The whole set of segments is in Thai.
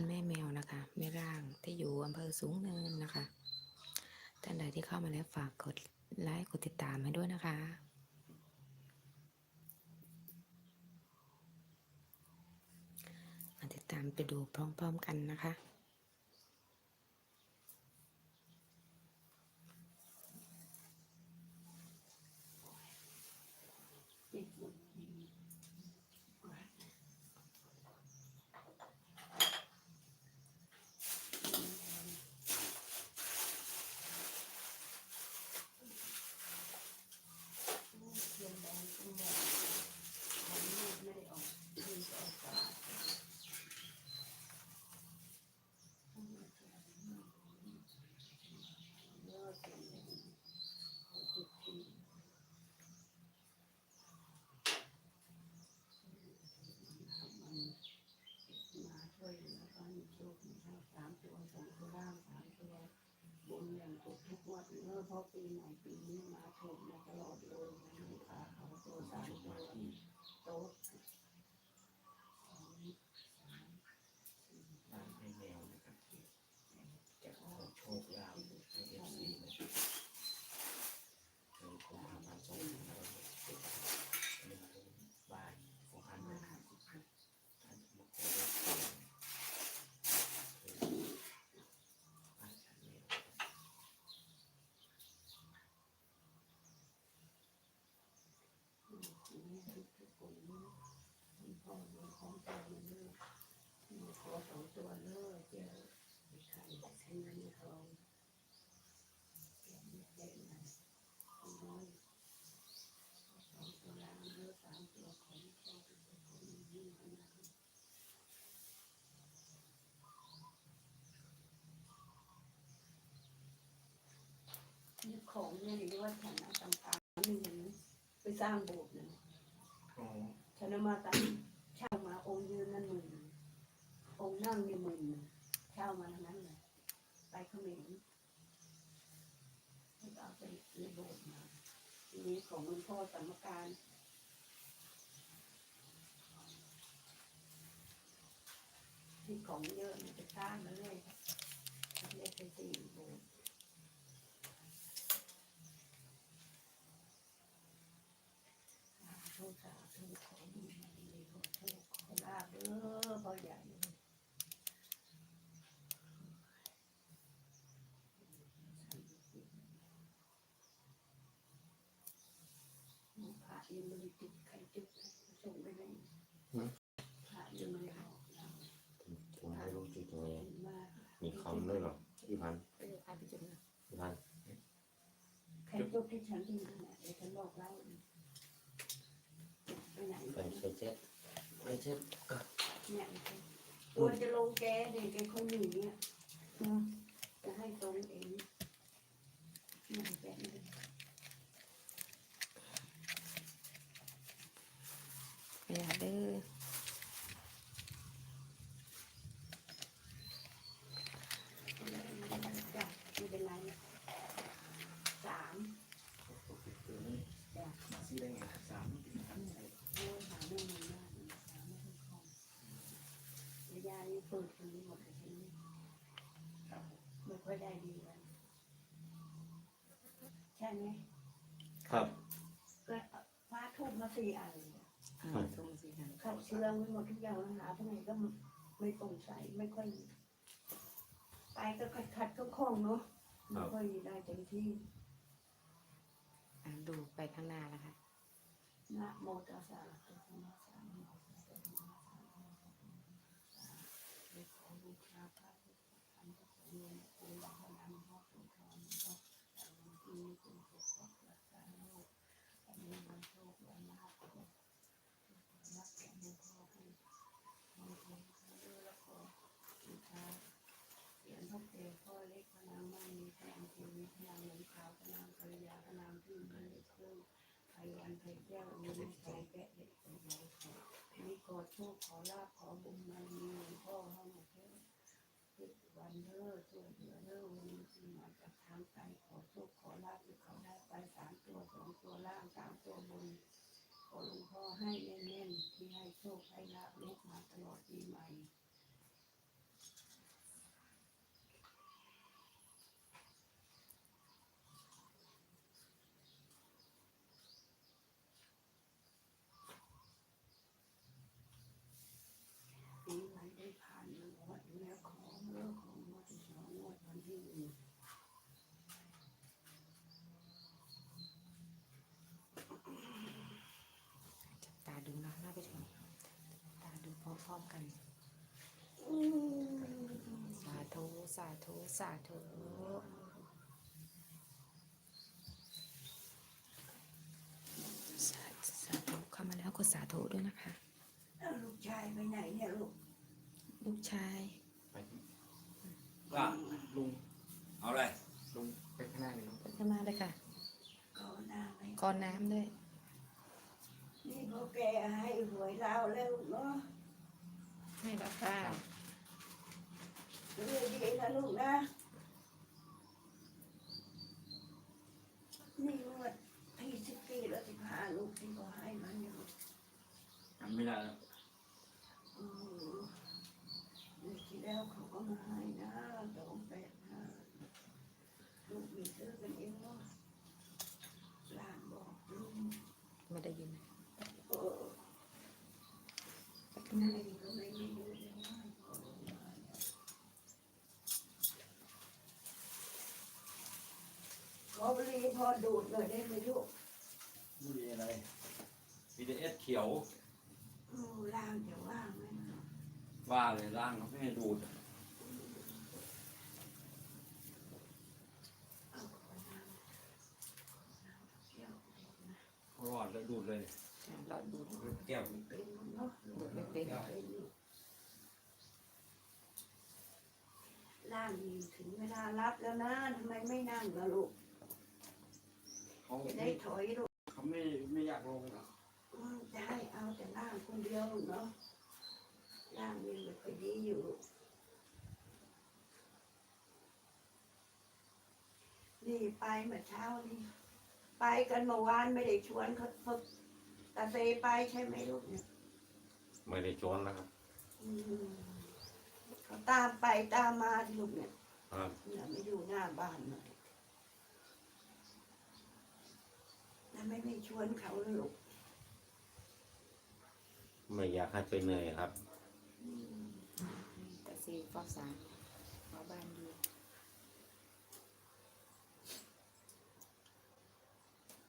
คุณแม่แมวนะคะแม่ร่างที่อยู่อำเภอสูงเนินนะคะท่านใดที่เข้ามาแล้วฝากกดไลค์กดติดตามให้ด้วยนะคะมาติดตามไปดูพร้อมๆกันนะคะ มาช่วยเหลือตอนโชคมีทั้งสามตัวสองตัวล่างสามตัวบนอย่างทุกทุกวันเมื่อเพราะปีใหม่ปีนี้มาถูกมาตลอดเลยนะลูกค้าเขาตัวสามตัวโต๊ะ บ้านให้แมวนะครับจะขอโชคลาภให้เอฟซีนะครับในกุมภาพันธ์สองพันห้าร้อยหกสิบเอ็ดเป็นบ้านของท่านนะครับท่านมาขอเลขเด็ดคือบ้านฉันแมวครับ นี่ทุกทุกคนนี่คุณ พ่อมีของใจมันเลยมีขอสองตัวเลยเจอไอ้ไข่ใช้เงินทองเก็บเงินเก็บเงินน้อยสองตัวล่างเยอะสามตัวของโชคของยิ่งขนาดนี่ของเนี่ยหรือว่าฐานะต่างๆหนึ่งไปสร้างโบสถ์นะอ๋อฉันเองค์ยืนนั่นหมื่นองค์นั่งนี่หมื่นเช่ามาทั้งนั้นเลยไปเขมรแล้วก็เอาไปในโบสถ์มาทีนี้ของหลวงพ่อสมการที่ของเยอะเนี่ยไปสร้างมาเลยครับเรียกไปสี่โบสถ์ สาธุสาธุขอดีดีขอโชคขอลาบเด้อ พ่อใหญ่หมูพระยังไม่เจุดใครจุดส่งไปเลยพระยังไม่ได้บอกเราผมไม่รู้จุดตรงนี้เห็นว่ามีคำด้วยหรอพี่พันเออพาไปจุดนะพี่พันใครจุดที่ฉันดีขนแหละเดี๋ยวฉันบอกเล่าไปไหนไปเช็ดไปเช็ด เนี่ยตัวจะลงแกเด็กแกคนหนึ่งเนี่ยนะจะให้ตรงเองเนี่ยแกไม่ได้ ไปหาเด้อ จ้ะไม่เป็นไรสามจ้ะ ซื้อได้ไงสาม โอ้ยหาเรื่องมันยากสามไม่ค่อยคล่องระยะนี้เปิดทีนี้หมดเลยทีนี้ ครับ ไม่ค่อยได้ดีกันใช่ไหมครับ ก็ฟ้าทุบมาสี่อันเลยอ่าตรงสิค่ะขัดเชืองไปหมดทุกอย่างแล้วหาทำไมก็ไม่โปร่งใสไม่ค่อยไปก็ขัดขัดๆก็คล่องเนาะไม่ค่อยได้เต็มที่ อ่าดูไปข้างหน้านะคะ นะโมตัสสะภะคะวะโตอะระหะโตสัมมาสัมพุทธัสสะด้วยขอบูชาพระพุทธธรรมพระส งฆ์คุณพระนามพระสุนทรพระสารที่คุณปกปักรักษาโลกอันนี้มันโชควันลาภรักแก่หลวงพ่อให้ให้ให้เลือกขอบูชาเสียงพระเตพ่อเล็กพระนางมันมีพระนางเทวีพรงหลืองขาพระนางภรรยาระนางที่มันเล็กเครื่อไทยวันไทยแก้วมีน้ำใจแกะเด็กของเรามโชคขอลาภขอบุญมามีหลวงพ่อให้มา กันเด้อช่วยเหลือเด้อวันนี้ที่มาจากทางไกลขอโชคขอลาบที่เขาได้ไปสามตัวสองตัวล่างสามตัวบนขอหลวงพ่อให้แน่นๆที่ให้โชคให้ลาบลูกมาตลอดปีใหม่ งวดอยู่แล้วของเลิกของงวดที่สองงวดวันที่หนึ่ง จับตาดูนะหน้าไปชมจับตาดูพร้อมๆกัน อืม สาธุ สาธุสาธุสาธุสาธุเข้ามาแล้วกดสาธุด้วยนะคะ แล้วลูกชายไปไหนเนี่ยลูกลูกชาย ไปที่ว่าลุงเอาเลยลุงไปข้างหน้าเลยลุงขึ้นมาเลยค่ะก่อนหน้าไหมกอนน้ำด้วย นี่พวกแกให้หวยเราแล้วเนาะให้แล้วค่ะเรื่ อยดีนะลูกนะนี่งวดที่สิบปีแล้วสิบห้าลูกที่เขาให้มันอยู่จำไม่ได้แล้วอืมนี่ที่แล้วเขาก็มาให้นะสองแปดห้าลูกมีซื้อกันเองเนาะหลานบอกลุง ไม่ได้ยิน เออ ขึ้นมา ไม่ก็ไม่ได้ดูเลยว่าเขามาขอบุหรีพอดูดเลยได้ไหมลูก บุรีอะไรวีดีเอสเขียว อืมล่างจะว่างไหมเนาะ ว่าเลยร่างเขาไม่ให้ดูด เอาขอน้ำน้ำเที่ยวนะ เขารอดแล้วดูดเลยเราดูแก้วเป็นเนาะดูไม่เป็นเป็นอยู่ล่างนี่ถึงเวลารับแล้วนะทำไมไม่นั่งล่ะลูกเขาจะไม่ได้ถอยลูกเขาไม่ไม่อยากลงหรอกอืมจะให้เอาแต่ล่างคนเดียวเนาะล่างยังไม่ค่อยดีอยู่นี่ไปเมื่อเช้านี่ ไปกันเมื่อวานไม่ได้ชวนเขาเขาตาเซไปใช่ไหมลูกเนี่ยไม่ได้ชวนนะครับอืมเขาตามไปตามมาที่ลูกเนี่ยครับเนี่ยไม่อยู่หน้าบ้านหน่อยแล้วไม่ไม่ชวนเขาเลยลูกไม่อยากให้ไปเหนื่อยครับ อืม แต่สีฟอกสามฟอกบ้านดี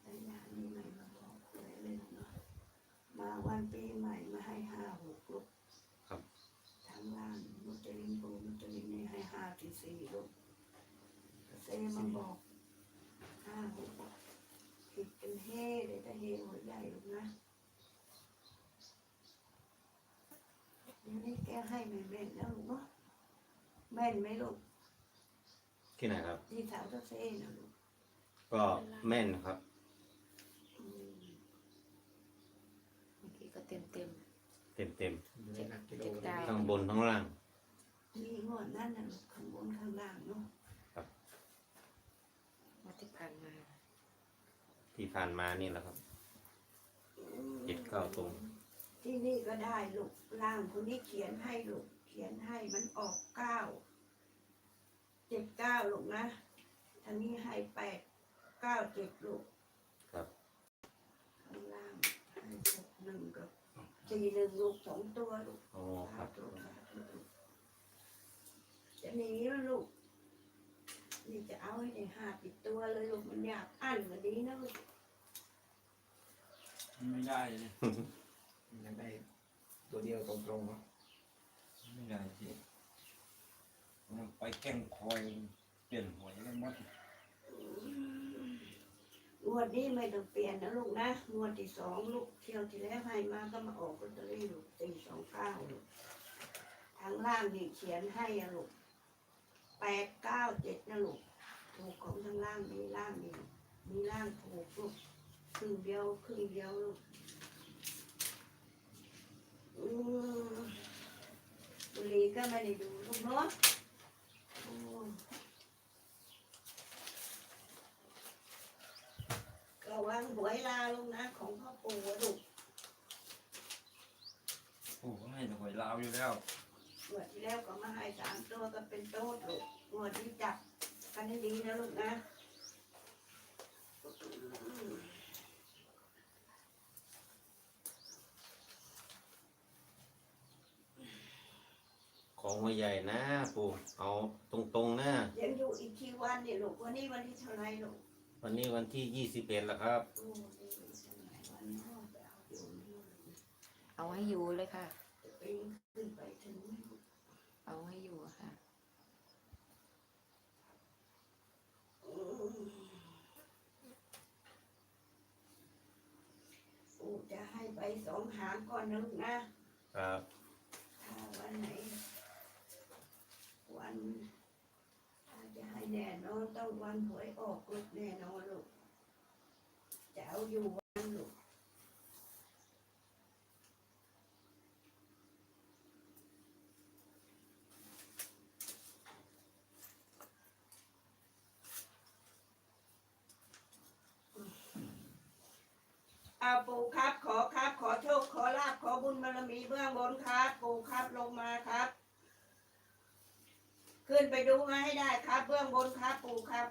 แต่ยานี่ไม่มาบอกเลยเลยเนาะ มาวันปีใหม่มาให้ห้าหกลูกครับ ทางล่างมุจลินปูมุจลินนี่ให้ห้าที่สี่ลูกเซมาบอกห้าหกผิดกันเฮ่เลยแต่เฮ่หัวใหญ่ลูกนะเดี๋ยวนี้แกให้ไม่แม่นแล้วลูกเนาะแม่นไหมลูกที่ไหนครับ ที่สาวตะเซ่นะลูกก็แม่นครับ อืม เมื่อกี้ก็เต็มเต็มเต็มเต็มเจ็ดเจ็ดดาวๆทั้งบนทั้งล่าง มีงวดนั่นนะลูกข้างบนข้างล่างเนาะมาที่ผ่านมาที่ผ่านมานี่แหละครับเจ็ดเก้าตรง ที่นี่ก็ได้ลูกล่างคนนี้เขียนให้ลูกเขียนให้มันออกเก้าเจ็ดเก้าลูกนะทางนี้ให้แปดเก้าเจ็ดลูกครับข้างล่างให้หกหนึ่งกับ สี่หนึ่งลูกสองตัวลูกอ๋อครับ จะหนีแล้วลูก นี่จะเอาให้ได้ห้าปิดตัวเลยลูกมันอยากอั้นมาดีนะลูกไม่ได้เลยยังได้ตัวเดียวตรงๆเนาะไม่ได้สิมันไปแกล้งคอยเปลี่ยนหวยแล้วหมด งวดนี้ไม่ต้องเปลี่ยนนะลูกนะ งวดที่สองลูกเที่ยวที่แล้วให้มาก็มาออกลอตเตอรี่ลูกสี่สองเก้าลูกทางล่างนี่เขียนให้อะลูกแปดเก้าเจ็ดนะลูกถูกของทางล่างมีล่างนี่มีล่างถูกลูกครึ่งเดียวครึ่งเดียวลูกอืมบุรีก็ไม่ได้ดูลูกเนาะโอ้ ระวังหวยลาลูกนะ ของพ่อปู่อะลูกโอ้ให้หวยลาวอยู่แล้วงวดที่แล้วก็มาให้สามตัวก็เป็นโต๊ดลูกงวดที่จับกันให้ดีนะลูกนะอืมขอของหัวใหญ่นะปู่เอาตรงๆนะ ยังอยู่อีกกี่วันเนี่ยลูกวันนี้วันที่เท่าไหรลูก วันนี้วันที่ยี่สิบเอ็ดแล้วครับโอ้นี่เท่าไหร่วันเนาะไปเอาอยู่นี่เอาให้อยู่เลยค่ะจะไปขึ้นไปถึงไหมลูกเอาให้อยู่อะค่ะอืมปู่จะให้ไปสองหางก่อนนะลูกนะครับ ถ้าวันไหนวันถ้าจะให้ แน่นอนต้องวันหวยออกลูกแน่นอนลูกจะเอาอยู่วันลูกอาปู่ครับ ขอครับ ขอโชค ขอลาบขอบุญบารมีเบื้องบนครับ ปู่ครับลงมาครับ ขึ้นไปดูมาให้ได้ครับ เบื้องบนครับปู่ครับ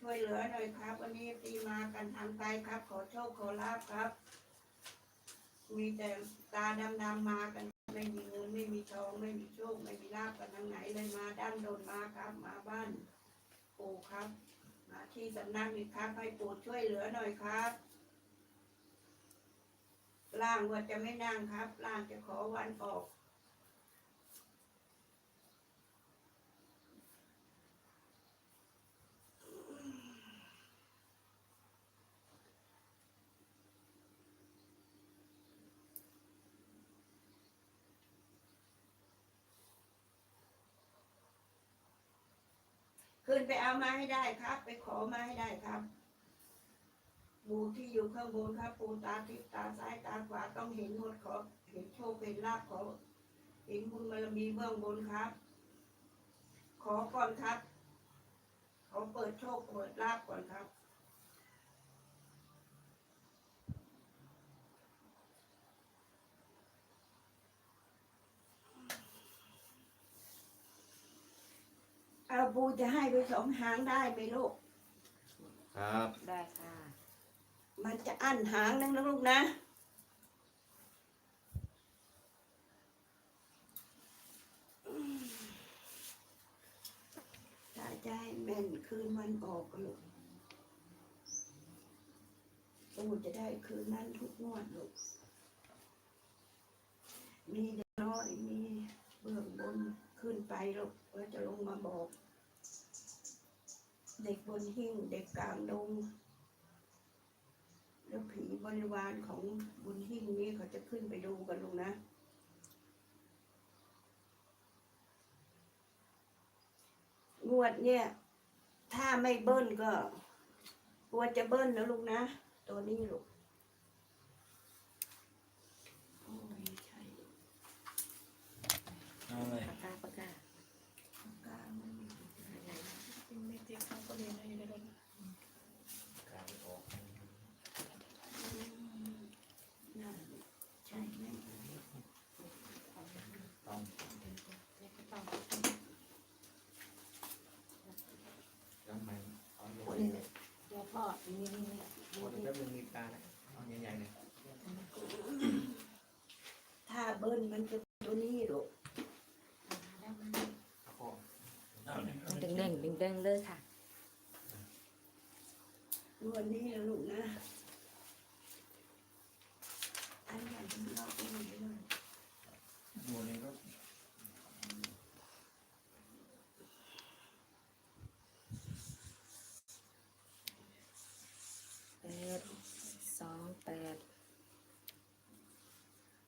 ช่วยเหลือหน่อยครับ วันนี้ตีมากันทางไกลครับ ขอโชคขอลาบครับ มีแต่ตาดำๆมากัน ไม่มีเงินไม่มีทองไม่มีโชคไม่มีลาบกันทางไหนเลยมาดั้นโดนมาครับ มาบ้านปู่ครับมาที่สำนักนี่ครับ ให้ปู่ช่วยเหลือหน่อยครับล่างว่าจะไม่นั่งครับล่างจะขอวันออก ขึ้นไปเอามาให้ได้ครับ ไปขอมาให้ได้ครับบูที่อยู่ข้างบนครับปูตาทิพตาซ้ายตาขวาต้องเห็นหมดขอเห็นโชคเห็นลาภขอเห็นบุญบารมีเบื้องบนครับ ขอก่อนครับ ขอเปิดโชคเปิดลาภก่อนครับ อาปูจะให้ไปสองหางได้ไหมลูก ครับได้ค่ะ มันจะอั้นหางนึงนะลูกนะ ถ้าจะให้แม่นคืนวันออกก็ลูกปูจะได้คืนนั้นทุกงวดลูก มีเด็กน้อยมีเบื้องบนขึ้นไปลูกว่าจะลงมาบอก เด็กบนหิ้งเด็กกลางดงแล้วผีบริวารของบุญหิ้งนี้เขาจะขึ้นไปดูกันลุงนะ งวดเนี่ย ถ้าไม่เบิ้ลก็กลัวจะเบิ้ลนะลุงนะ ตัวนี้ลูกโอ้ยใช่เอาเลย ปากกาปากกา กลางมันมี ไม่ติดเขาก็เรียนอะไรเลย การออก นั่นใช่ไหม ต้องยังไงเอาลง คนเนี่ยเดี๋ยวพ่นี่งนี่คนแป๊บนึงมีกานะเอาใหญ่ๆเลยถ้าเบิ้ลมันจะตัวนี้ลูกเอาพ่อเดึงเด้งดึงเด้งเลยค่ะงวนี้ลูกนะ อันใหญ่ที่เราไปเลย หมูนี่ก็ แปดสองแปด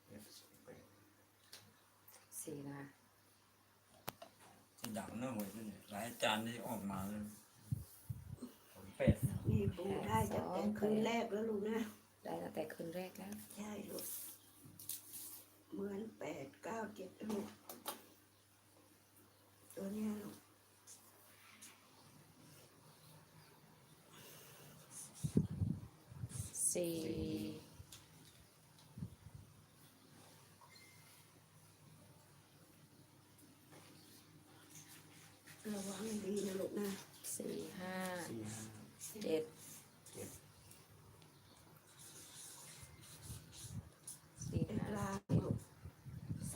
เดี๋ยวไป สี่นะคะที่ดังนะหวยที่นี่หลายจานที่ออกมาเลยผมเป็ดนี่ปูได้จากแต่คืนแรกแล้วลูกนะ ได้ตั้งแต่คืนแรกแล้วใช่ลูกเหมือนแปดเก้าเจ็ดลูกตัวเนี้ยลูกสี่ ระวังให้ดีนะลูกนะ สี่ห้า สี่ห้า เจ็ด เจ็ด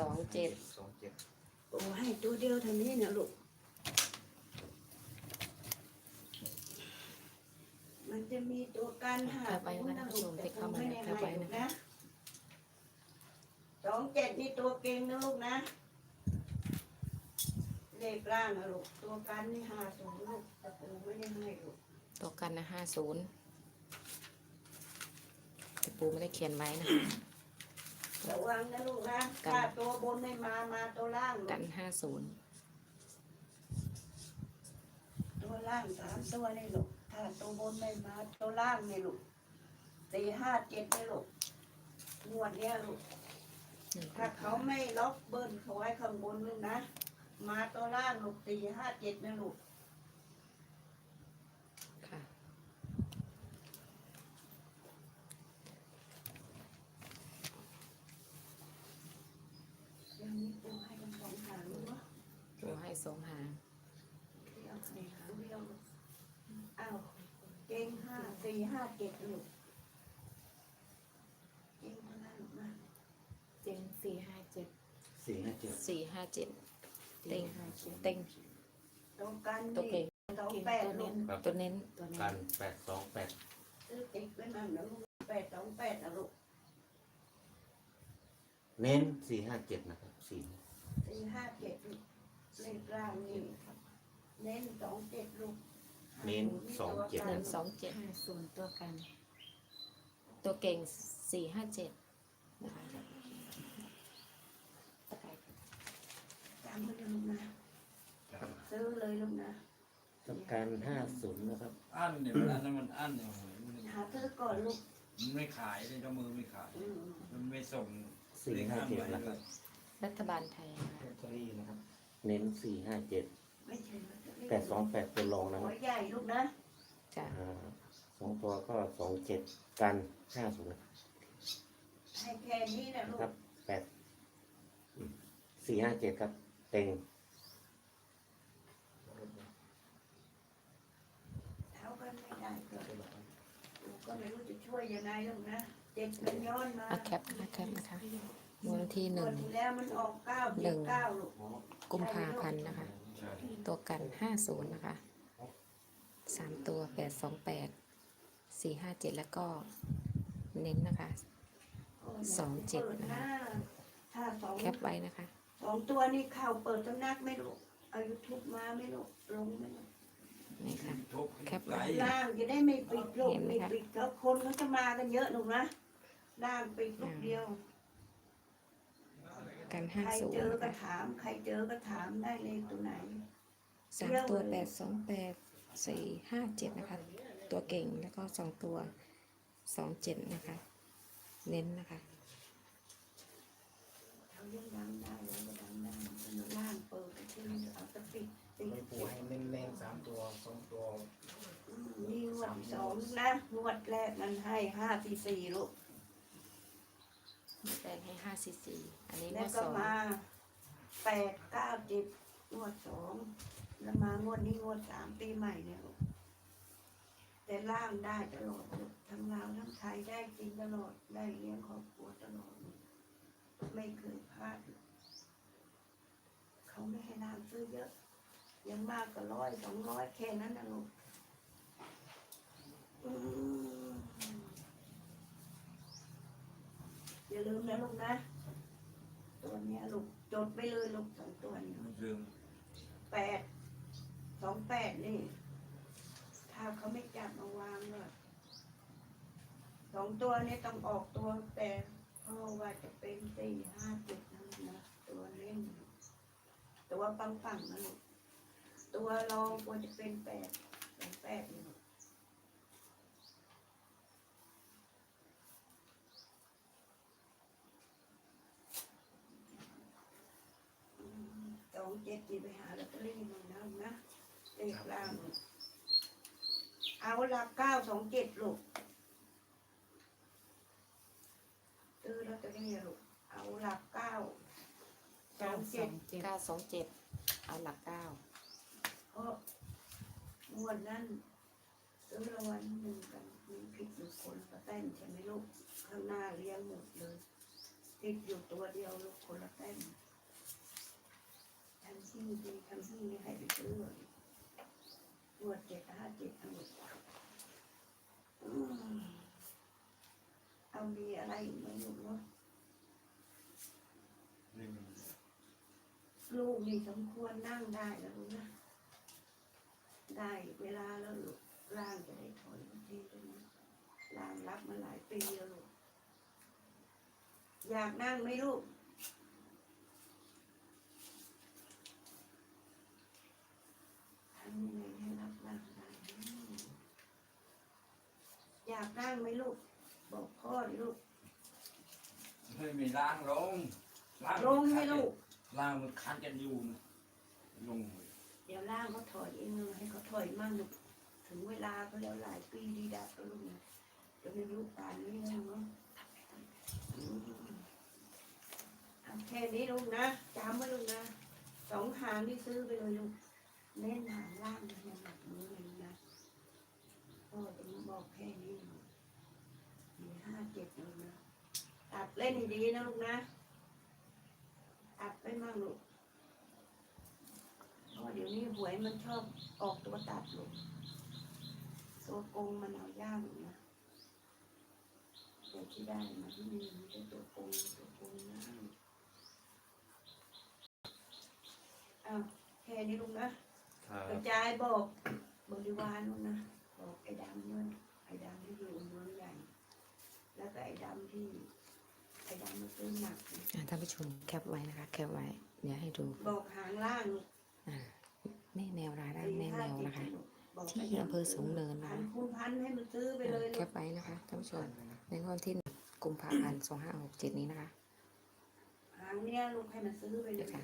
สี่เด็กห้าลางลูกสองเจ็ดสองเจ็ดโอ้ให้ตัวเดียวเท่านี้นะลูก มันจะมีตัวการหาเข้าไปนะท่านผู้ชมที่เข้ามาแล้วเข้าไปนะคะสองเจ็ดนี่ตัวเก่งนะลูกนะ เลขล่างนะลูก ตัวกันนี่ห้าศูนย์ลูกแต่ปูไม่ได้ให้ลูก ตัวกันนะห้าศูนย์แต่ปูไม่ได้เขียนไว้นะ ระวังนะลูกนะกันถ้าตัวบนไม่มา มาตัวล่างลูกักนห้าศูนย์ตัวล่างสามตัวนี่ลูกถ้าตัวบนไม่มาตัวล่างนี่ลูกสี่ห้าเจ็ดนี่ลูกงวดเนี้ยลูกถ้าเขาไม่ล็อกเบิ้ลเขาไว้ข้างบนลูกนะ มาตัวล่างลูกสี่ห้าเจ็ดนะลูก ค่ะ เดี๋ยวนี้ปูให้กันสองหางลูกเนาะ ปูให้สองหาง เดียวสี่หางเดียวลูกอ้าวเก่งห้า สี่ห้าเจ็ดลูกเก่งเท่านั้นลูกนะเจ็ดสี่ห้าเจ็ดสี่ห้าเจ็ดสี่ห้าเจ็ดเต็งเต็งตรงกันตัวเก่นี่งสองแปดลูกครับตัวเน้นตัวนี้กันแปดสองแปดซื้อติ๊กไว้มั่งนะลูกแปดสองแปดนะลูกเน้นสี่ห้าเจ็ดนะครับสี่สี่ห้าเจ็ดลูกเลขล่างนี่เน้นสองเจ็ดลูก เน้นสองเจ็ด เน้นสองเจ็ดห้าศูนย์ตัวกัน ตัวเก่งสี่ห้าเจ็ดนะคะจำไว้นะลูกนะซื้อเลยลูกนะต้องการห้าศูนย์นะครับอันเนี่ยมันอันนั้นมันอันเนี่ยโอ้โหมันหาซื้อก่อนลูกมันไม่ขายเลยเจ้ามือไม่ขาย อืมมันไม่ส่งสี่ห้าเจ็ดนะครับรัฐบาลไทยนะคะลอตเตอรี่นะครับ เน้นสี่ห้าเจ็ดไม่ใช่ลอตเตอรี่ แปดสองแปดตัวรองนะคหัรัวบใหญ่ลูกนะจ้ะอ่าสองตัวก็สองเจ็ดกันห้าศูนย์ให้แค่นี้นะลูคกรับแปดสี่ห้าเจ็ดครับ เต็งเท้ากันไม่ได้ก็ลูกก็ไม่รู้จะช่วยยังไงลูกนะเจ็ดมันย้อนมาอะแคปนะคะแคปนะคะ วันที่หงนึ่วงดที่แล้วมันออกเก้าหนึ่เจ็ดงเก้าลูกกุมภาพันธ์นะคะใช่ ตัวกันห้าศูนย์นะคะสามตัวแปดสองแปดสี่ห้าเจ็ดแล้วก็เน้นนะคะสองเจ็ดนะคะ ถ้าสองแคปไว้นะคะ สองตัวนี่เข้าเปิดสำนักไม่ลูกเอายุทุบมาไม่ลูกลงไม่ลูกนี่ค่ะทุบแคปไหลล่างจะได้ไม่ปิดลูกเห็นไหมไม่คะ ปิดแล้วคนเขาจะมากันเยอะลูกนะล่างปิดลูกเดียว กันใคห้ารศูนเจย์อนะก็คะถาม ใครเจอก็ถามได้เลยตัวไหน สามตัวแปดสองแปดสี่ห้าเจ็ดนะคะ ตัวเก่งแล้วก็สองตัวสองเจ็ดนะคะ เน้นนะคะเขายังดังได้แล้วก็ดังได้มันล่างเปิดไปที่เอาตะปิดปิดไม่ปูให้เน้นๆสามตัวสองตัวอืมนี่งวดที่สองนะงวดแรกนั้นให้ห้าสี่สี่ลูก แปดให้ห้าสี่สี่อันนี้แล้วว่าก็สองมาแปดเก้าเจ็ดงวดสองแล้วมางวดนี้งวดสามปีใหม่เนี่ยลูกแต่ล่างได้ตลอดลูกทั้งลาวทั้งไทยได้กินตลอดได้เลี้ยงครอบครัวตลอดลูกไม่เคยพลาดลูกเขาไม่ให้นางซื้อเยอะอยังมากก็ร้อยสองร้อยแค่นั้นนะลูกอืม อย่าลืมนะลูกนะ ตัวเนี้ยลูกจดไปเลยลูกสองตัวนี้มันลืมแปดสองแปดนี่ ถ้าเขาไม่จับมาวางเลยสองตัวนี้ต้องออกตัวแต่เพราะว่าจะเป็นสี่ห้าเจ็ดนั่นนะตัวเล่น ตัวปังปังๆนะลูกตัวรองควรจะเป็นแปดสองแปดนี่ลูกอืมสองเจ็ดจีไปหาลอตเตอรี่มาแล้วนะเลขล่างเอาหลักเก้าสองเจ็ดลูกซื้อลอตเตอรี่ลูกเอาหลักเก้าสเก้าองสเจ็อดงเจ็ดเก้าสองเจ็ดเอาหลักเก้าเพราะงวดนั้นซื้อรางวัลหนึ่งกันมีผิดอยู่คนละแต้มใช่ไหมลูกข้างหน้าเลี้ยงหมดเลยผิดอยู่ตัวเดียวลูกคนละแต้ม ซื้อรวดเจ็ดห้าเจ็ดทั้งหมดเอามีอะไรอีกไหมลูกเนาะลูกนี่สมควรนั่งได้แล้วนะ ได้เวลาแล้วลูกร่างจะได้ถอยทีตรงนี้ร่างรับมาหลายปีแล้วลูก อยากนั่งไหมลูก ทำยังไงให้รับร่างได้ อืมอยากนั่งไหมลูก บอกพ่อดิลูก ไม่มีล้างลงล้างลงให้ลูกล้างมันคันกันอยู่นะลงเดี๋ยวร่างเขาถอยเองเลยให้เขาถอยมั่งลูกถึงเวลาก็แล้วหลายปีดีดักก็ลูกนะจะไม่รู้ป่านนี้แล้วเนาะอืมเอาแค่นี้ลูกนะจำไว้ลูกนะสองหางที่ซื้อไปเลยลูก เน้นหางล่างนะหนักมือเลยนะพ่อจะมาบอกแค่นี้ลูกมีห้าเจ็ดลูกนะตัดเล่นดีๆนะลูกนะตัดไปมั่งลูกเพราะว่าเดี๋ยวนี้หวยมันชอบออกตัวตัดลูกตัวโกงมันเอายากนะเดี๋ยวที่ได้มาที่นี่มันจะตัวโกงตัวโกงนะอ้าวแค่นี้ลูกนะ ครักระบจายบอกบริวารลูกนะบอกไอ้ดำด้วยไอ้ดำที่อยู่เมืองใหญ่ แล้วก็ไอ้ดำที่ไอ้ดำมาซื้อหนักนะอ่าท่านผู้ชมแคปไว้นะคะ แคปไว้ เดี๋ยวให้ดูบอกหางล่างลูกอ่าแม่แมวรายได้แม่แมวนะคะ บอกที่ไดำอำเภอสูงเนินนะพันคะคูณพันให้มันซื้อไปเลยแคลูกปไว้นะคะท่านผู้ชมในวันที่กุมภาพันธ์สองห้าหกเจ็ดนี้นะคะหางเนี้ยลูกให้มันซื้อไปเลเดี๋ยยวค่ะ